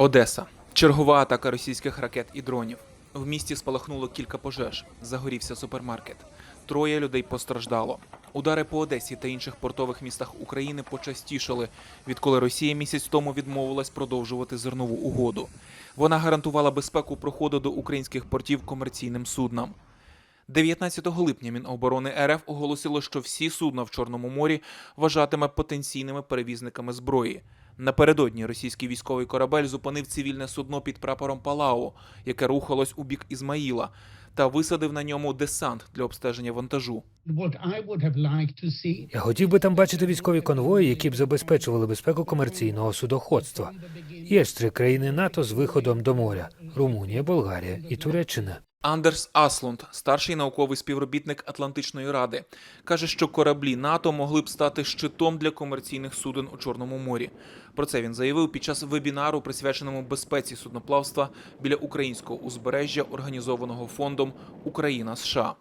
Одеса. Чергова атака російських ракет і дронів. В місті спалахнуло кілька пожеж. Загорівся супермаркет. Троє людей постраждало. Удари по Одесі та інших портових містах України почастішали, відколи Росія місяць тому відмовилась продовжувати зернову угоду. Вона гарантувала безпеку проходу до українських портів комерційним суднам. 19 липня Міноборони РФ оголосило, що всі судна в Чорному морі вважатиме потенційними перевізниками зброї. Напередодні російський військовий корабель зупинив цивільне судно під прапором Палау, яке рухалось у бік Ізмаїла, та висадив на ньому десант для обстеження вантажу. Я хотів би там бачити військові конвої, які б забезпечували безпеку комерційного судоходства. Є ж три країни НАТО з виходом до моря: Румунія, Болгарія і Туреччина. Андерс Аслунд, старший науковий співробітник Атлантичної ради, каже, що кораблі НАТО могли б стати щитом для комерційних суден у Чорному морі. Про це він заявив під час вебінару, присвяченому безпеці судноплавства біля українського узбережжя, організованого фондом Україна США.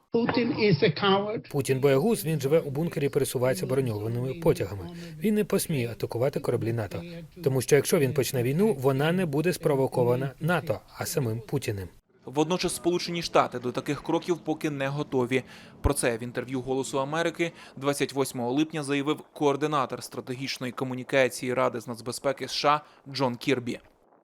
Путін боягуз, він живе у бункері, пересувається броньованими потягами. Він не посміє атакувати кораблі НАТО, тому що якщо він почне війну, вона не буде спровокована НАТО, а самим Путіним. Водночас Сполучені Штати до таких кроків поки не готові. Про це в інтерв'ю Голосу Америки 28 липня заявив координатор стратегічної комунікації Ради з нацбезпеки США Джон Кірбі.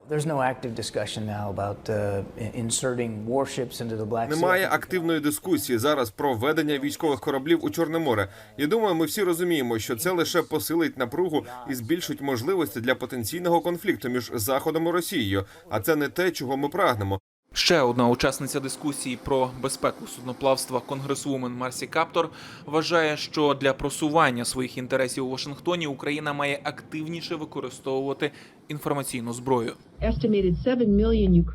Uh. Немає активної дискусії зараз про введення військових кораблів у Чорне море. І думаю, ми всі розуміємо, що це лише посилить напругу і збільшить можливості для потенційного конфлікту між Заходом і Росією. А це не те, чого ми прагнемо. Ще одна учасниця дискусії про безпеку судноплавства конгресвумен Марсі Каптор вважає, що для просування своїх інтересів у Вашингтоні Україна має активніше використовувати інформаційну зброю. Estimated 7 million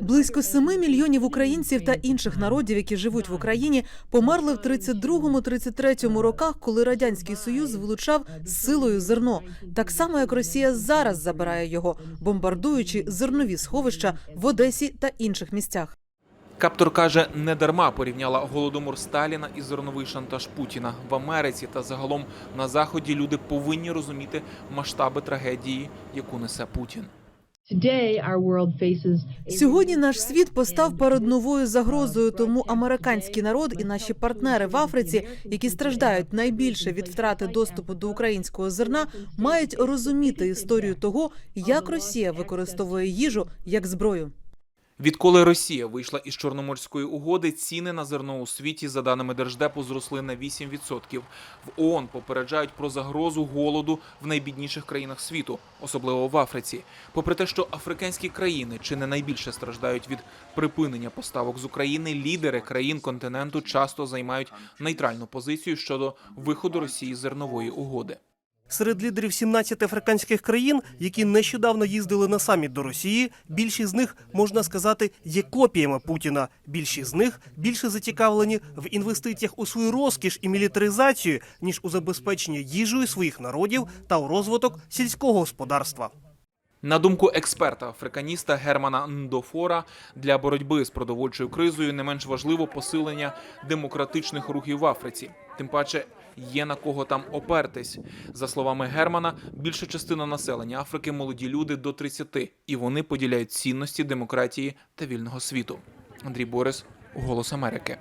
Близько 7 мільйонів українців та інших народів, які живуть в Україні, померли в 32-33 роках, коли радянський союз вилучав з силою зерно, так само як Росія зараз забирає його, бомбардуючи зернові сховища в Одесі та інших місцях. Каптор каже, не дарма порівняла голодомор Сталіна і зерновий шантаж Путіна в Америці та загалом на заході. Люди повинні розуміти масштаби трагедії, яку несе Путін. Сьогодні наш світ постав перед новою загрозою. Тому американський народ і наші партнери в Африці, які страждають найбільше від втрати доступу до українського зерна, мають розуміти історію того, як Росія використовує їжу як зброю. Відколи Росія вийшла із Чорноморської угоди, ціни на зерно у світі, за даними Держдепу, зросли на 8%. В ООН попереджають про загрозу голоду в найбідніших країнах світу, особливо в Африці. Попри те, що африканські країни чи не найбільше страждають від припинення поставок з України, лідери країн континенту часто займають нейтральну позицію щодо виходу Росії з зернової угоди. Серед лідерів 17 африканських країн, які нещодавно їздили на саміт до Росії, більшість з них можна сказати є копіями Путіна. Більшість з них більше зацікавлені в інвестиціях у свою розкіш і мілітаризацію, ніж у забезпечення їжею своїх народів та у розвиток сільського господарства. На думку експерта африканіста Германа Ндофора, для боротьби з продовольчою кризою не менш важливо посилення демократичних рухів в Африці. Тим паче є на кого там опертись. За словами Германа, більша частина населення Африки молоді люди до 30, і вони поділяють цінності демократії та вільного світу. Андрій Борис, Голос Америки.